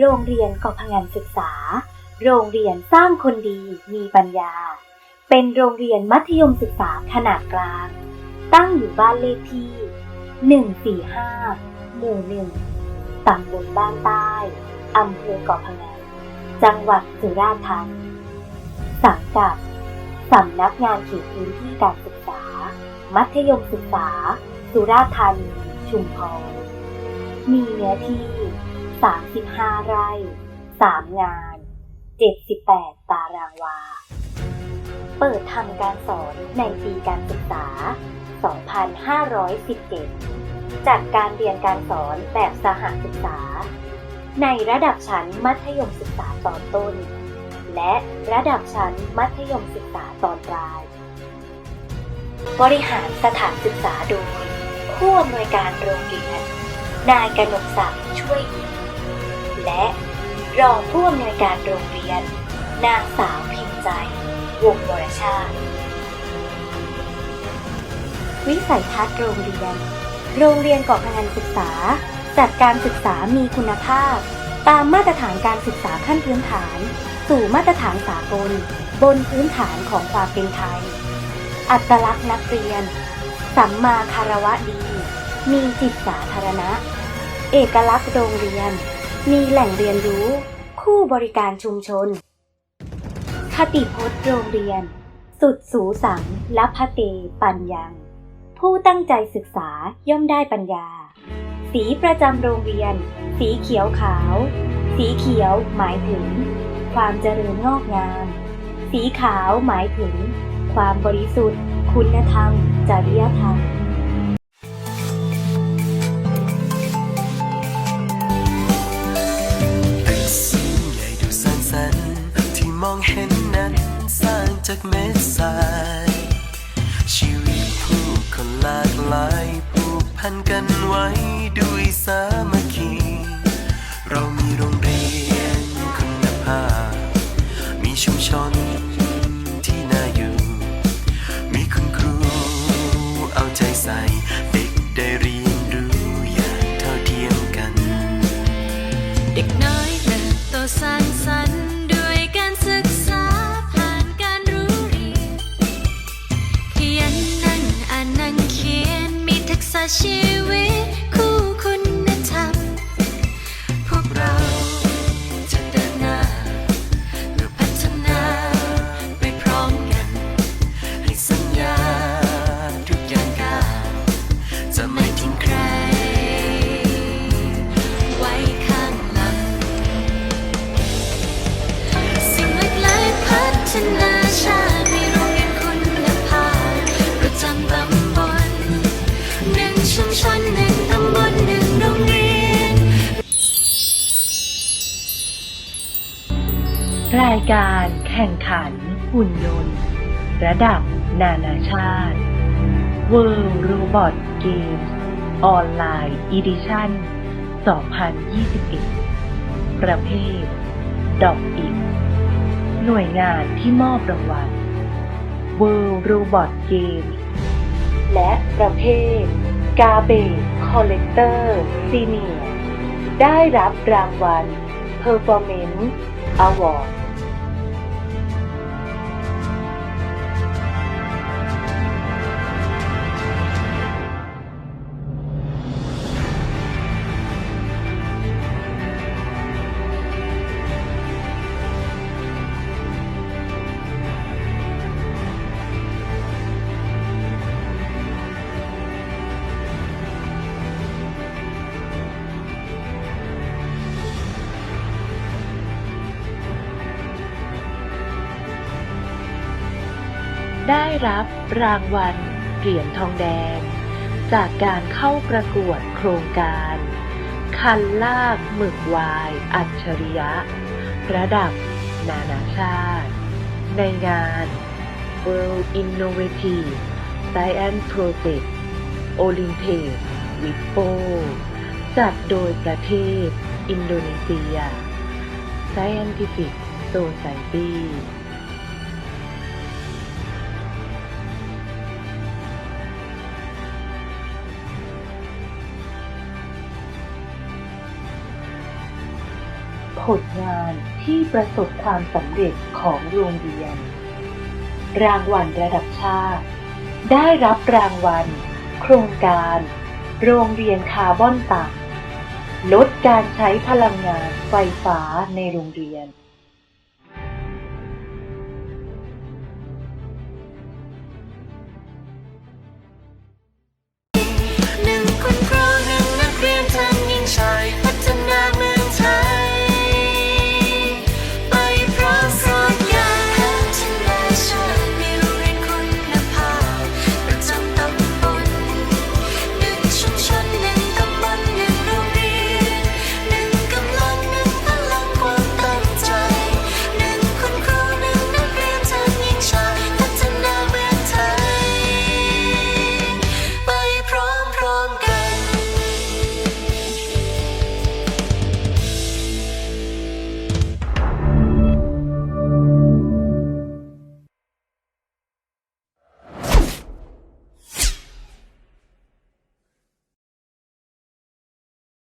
โรงเรียนกอพงันศึกษา โรงเรียนสร้างคนดีมีปัญญา เป็นโรงเรียนมัธยมศึกษาขนาดกลาง ตั้งอยู่บ้านเลขที่ 145 หมู่หนึ่งตำบลบ้านใต้อำเภอเกาะพะงันจังหวัดสุราษฎร์ธานีสังกัดสำนักงานเขตพื้นที่การศึกษา มัธยมศึกษา สุราษฎร์ธานี ชุมพรมีเนื้อที่ 35 ไร่ 3 งาน 78 ตารางวา เปิดทำการสอนในปีการศึกษา 2517จัดการเรียนการสอนแบบสหศึกษา ในระดับชั้นมัธยมศึกษาตอนต้น และระดับชั้นมัธยมศึกษาตอนปลาย บริหารสถานศึกษาโดยผู้อำนวยการโรงเรียนนายกนกศักดิ์ช่วยอิน และรองผู้อำนวยการโรงเรียน นางสาวพิมพ์ใจ วงวรชาติ วิสัยทัศน์โรงเรียน โรงเรียนเกาะพงันศึกษา จัดการศึกษามีคุณภาพ ตามมาตรฐานการศึกษาขั้นพื้นฐาน สู่มาตรฐานสากล บนพื้นฐานของความเป็นไทย อัตลักษณ์นักเรียน สัมมาคารวะดี มีจิตสาธารณะ เอกลักษณ์โรงเรียน มีแหล่งเรียนรู้ คู่บริการชุมชน คติพจน์โรงเรียน สุดสูสังละพะเตปัญญัง ผู้ตั้งใจศึกษาย่อมได้ปัญญา สีประจำโรงเรียน สีเขียวขาว สีเขียวหมายถึง ความเจริญงอกงาม สีขาวหมายถึง ความบริสุทธิ์ คุณธรรม จริยธรรม จากเม็ดทรายชีวิตผู้คนหลากหลายผูกพันกันไว้ด้วยสามัคคี เรามีโรงเรียนคุณภาพ มีชุมชนที่น่าอยู่ มีคุณครูเอาใจใส่เด็กได้เรียนรู้อย่างเท่าเทียมกัน เด็กน้อยเติบโตสร้างสรร ทัก รายการแข่งขันหุ่นยนต์ ระดับนานาชาติ World Robot Games ออนไลน์ Edition 2021 ประเภท ดอกอินหน่วยงานที่มอบรางวัล World Robot Games และประเภท Garbage Collector Senior ได้รับรางวัล Performance Award ได้รับรางวัลเหรียญทองแดง จากการเข้าประกวดโครงการ คันลากหมึกวาย อัจฉริยะ ระดับ นานาชาติ ในงาน World Innovative Science Project Olympiad WIPO จัดโดยประเทศ อินโดนีเซีย Scientific Society ผลงานที่ประสบความสำเร็จของโรงเรียน รางวัลระดับชาติ ได้รับรางวัล โครงการ โรงเรียนคาร์บอนต่ำลดการใช้พลังงานไฟฟ้าในโรงเรียน